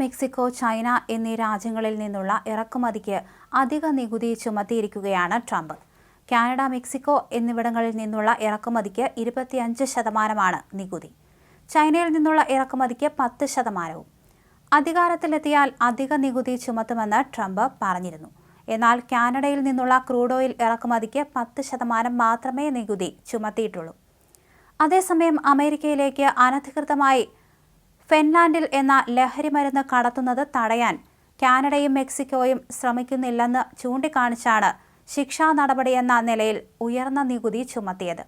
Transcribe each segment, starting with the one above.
Mexico China എന്നീ രാജ്യങ്ങളിൽ നിന്നുള്ള ഇറക്കുമതിക്ക് അധിക നികുതി ചുമത്തിയിരിക്കുകയാണ് ട്രംപ്. കാനഡ മെക്സിക്കോ എന്നിവിടങ്ങളിൽ നിന്നുള്ള ഇറക്കുമതിക്ക് ഇരുപത്തിയഞ്ച് ശതമാനമാണ് നികുതി. ചൈനയിൽ നിന്നുള്ള ഇറക്കുമതിക്ക് പത്ത് ശതമാനവും. അധികാരത്തിലെത്തിയാൽ അധിക നികുതി ചുമത്തുമെന്ന് ട്രംപ് പറഞ്ഞിരുന്നു. എന്നാൽ കാനഡയിൽ നിന്നുള്ള ക്രൂഡ് ഓയിൽ ഇറക്കുമതിക്ക് പത്ത് ശതമാനം മാത്രമേ നികുതി ചുമത്തിയിട്ടുള്ളൂ. അതേസമയം അമേരിക്കയിലേക്ക് അനധികൃതമായി ഫിൻലാൻഡിൽ എന്ന ലഹരിമരുന്ന് കടത്തുന്നത് തടയാൻ കാനഡയും മെക്സിക്കോയും ശ്രമിക്കുന്നില്ലെന്ന് ചൂണ്ടിക്കാണിച്ചാണ് ശിക്ഷാ നടപടിയെന്ന നിലയിൽ ഉയർന്ന നികുതി ചുമത്തിയത്.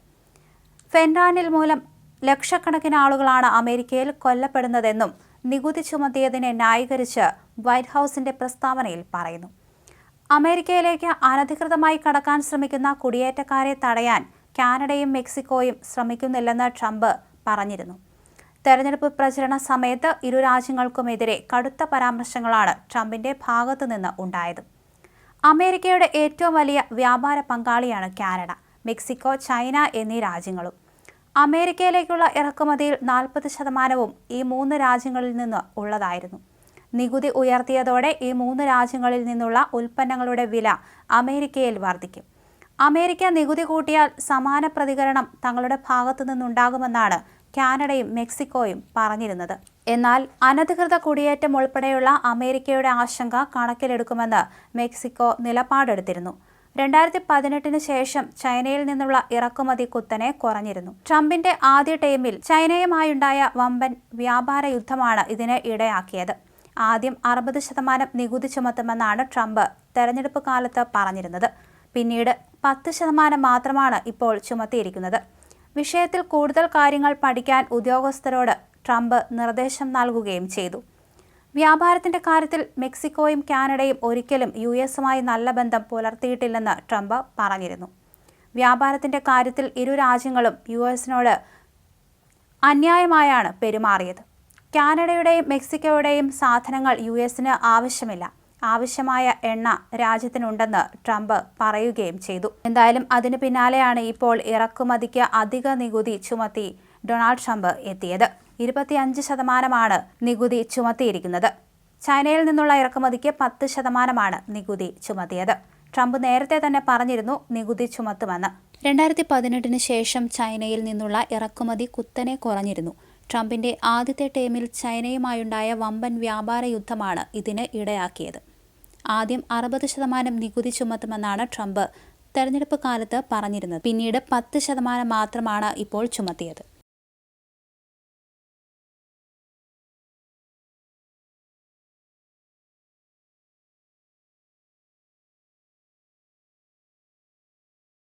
ഫെൻറാനിൽ മൂലം ലക്ഷക്കണക്കിന് ആളുകളാണ് അമേരിക്കയിൽ കൊല്ലപ്പെടുന്നതെന്നും നികുതി ചുമത്തിയതിനെ ന്യായീകരിച്ച് വൈറ്റ് ഹൗസിന്റെ പ്രസ്താവനയിൽ പറയുന്നു. അമേരിക്കയിലേക്ക് അനധികൃതമായി കടക്കാൻ ശ്രമിക്കുന്ന കുടിയേറ്റക്കാരെ തടയാൻ കാനഡയും മെക്സിക്കോയും ശ്രമിക്കുന്നില്ലെന്ന് ട്രംപ് പറഞ്ഞിരുന്നു. തെരഞ്ഞെടുപ്പ് പ്രചരണ സമയത്ത് ഇരു രാജ്യങ്ങൾക്കുമെതിരെ കടുത്ത പരാമർശങ്ങളാണ് ട്രംപിന്റെ ഭാഗത്തുനിന്ന് ഉണ്ടായത്. അമേരിക്കയുടെ ഏറ്റവും വലിയ വ്യാപാര പങ്കാളിയാണ് കാനഡ മെക്സിക്കോ ചൈന എന്നീ രാജ്യങ്ങളും. അമേരിക്കയിലേക്കുള്ള ഇറക്കുമതിയിൽ നാൽപ്പത് ശതമാനവും ഈ മൂന്ന് രാജ്യങ്ങളിൽ നിന്ന് ഉള്ളതായിരുന്നു. നികുതി ഉയർത്തിയതോടെ ഈ മൂന്ന് രാജ്യങ്ങളിൽ നിന്നുള്ള ഉൽപ്പന്നങ്ങളുടെ വില അമേരിക്കയിൽ വർദ്ധിക്കും. അമേരിക്ക നികുതി കൂട്ടിയാൽ സമാന പ്രതികരണം തങ്ങളുടെ ഭാഗത്തു നിന്നുണ്ടാകുമെന്നാണ് കാനഡയും മെക്സിക്കോയും പറഞ്ഞിരുന്നത്. എന്നാൽ അനധികൃത കുടിയേറ്റം ഉൾപ്പെടെയുള്ള അമേരിക്കയുടെ ആശങ്ക കണക്കിലെടുക്കുമെന്ന് മെക്സിക്കോ നിലപാടെടുത്തിരുന്നു. രണ്ടായിരത്തി പതിനെട്ടിന് ശേഷം ചൈനയിൽ നിന്നുള്ള ഇറക്കുമതി കുത്തനെ കുറഞ്ഞിരുന്നു. ട്രംപിന്റെ ആദ്യ ടൈമിൽ ചൈനയുമായുണ്ടായ വമ്പൻ വ്യാപാര യുദ്ധമാണ് ഇതിന് ഇടയാക്കിയത്. ആദ്യം അറുപത് ശതമാനം നികുതി ചുമത്തുമെന്നാണ് ട്രംപ് തെരഞ്ഞെടുപ്പ് കാലത്ത് പറഞ്ഞിരുന്നത്. പിന്നീട് പത്ത് ശതമാനം മാത്രമാണ് ഇപ്പോൾ ചുമത്തിയിരിക്കുന്നത്. വിഷയത്തിൽ കൂടുതൽ കാര്യങ്ങൾ പഠിക്കാൻ ഉദ്യോഗസ്ഥരോട് ട്രംപ് നിർദ്ദേശം നൽകുകയും ചെയ്തു. വ്യാപാരത്തിന്റെ കാര്യത്തിൽ മെക്സിക്കോയും കാനഡയും ഒരിക്കലും യു എസുമായി നല്ല ബന്ധം പുലർത്തിയിട്ടില്ലെന്ന് ട്രംപ് പറഞ്ഞിരുന്നു. വ്യാപാരത്തിന്റെ കാര്യത്തിൽ ഇരു രാജ്യങ്ങളും യു എസിനോട് അന്യായമായാണ് പെരുമാറിയത്. കാനഡയുടെയും മെക്സിക്കോയുടെയും സാധനങ്ങൾ യു എസിന് ആവശ്യമില്ല. ആവശ്യമായ എണ്ണ രാജ്യത്തിനുണ്ടെന്ന് ട്രംപ് പറയുകയും ചെയ്തു. എന്തായാലും അതിന് പിന്നാലെയാണ് ഇപ്പോൾ ഇറക്കുമതിക്ക് അധിക നികുതി ചുമത്തി ഡൊണാൾഡ് ട്രംപ് എത്തിയത്. ഇരുപത്തിയഞ്ച് ശതമാനമാണ് നികുതി ചുമത്തിയിരിക്കുന്നത്. ചൈനയിൽ നിന്നുള്ള ഇറക്കുമതിക്ക് പത്ത് ശതമാനമാണ് നികുതി ചുമത്തിയത്. ട്രംപ് നേരത്തെ തന്നെ പറഞ്ഞിരുന്നു നികുതി ചുമത്തുമെന്ന്. രണ്ടായിരത്തി പതിനെട്ടിന് ശേഷം ചൈനയിൽ നിന്നുള്ള ഇറക്കുമതി കുത്തനെ കുറഞ്ഞിരുന്നു. ട്രംപിന്റെ ആദ്യത്തെ ടേമിൽ ചൈനയുമായുണ്ടായ വമ്പൻ വ്യാപാര യുദ്ധമാണ് ഇതിന് ഇടയാക്കിയത്. ആദ്യം അറുപത് ശതമാനം നികുതി ചുമത്തുമെന്നാണ് ട്രംപ് തെരഞ്ഞെടുപ്പ് കാലത്ത് പറഞ്ഞിരുന്നത്. പിന്നീട് പത്ത് ശതമാനം മാത്രമാണ് ഇപ്പോൾ ചുമത്തിയത്.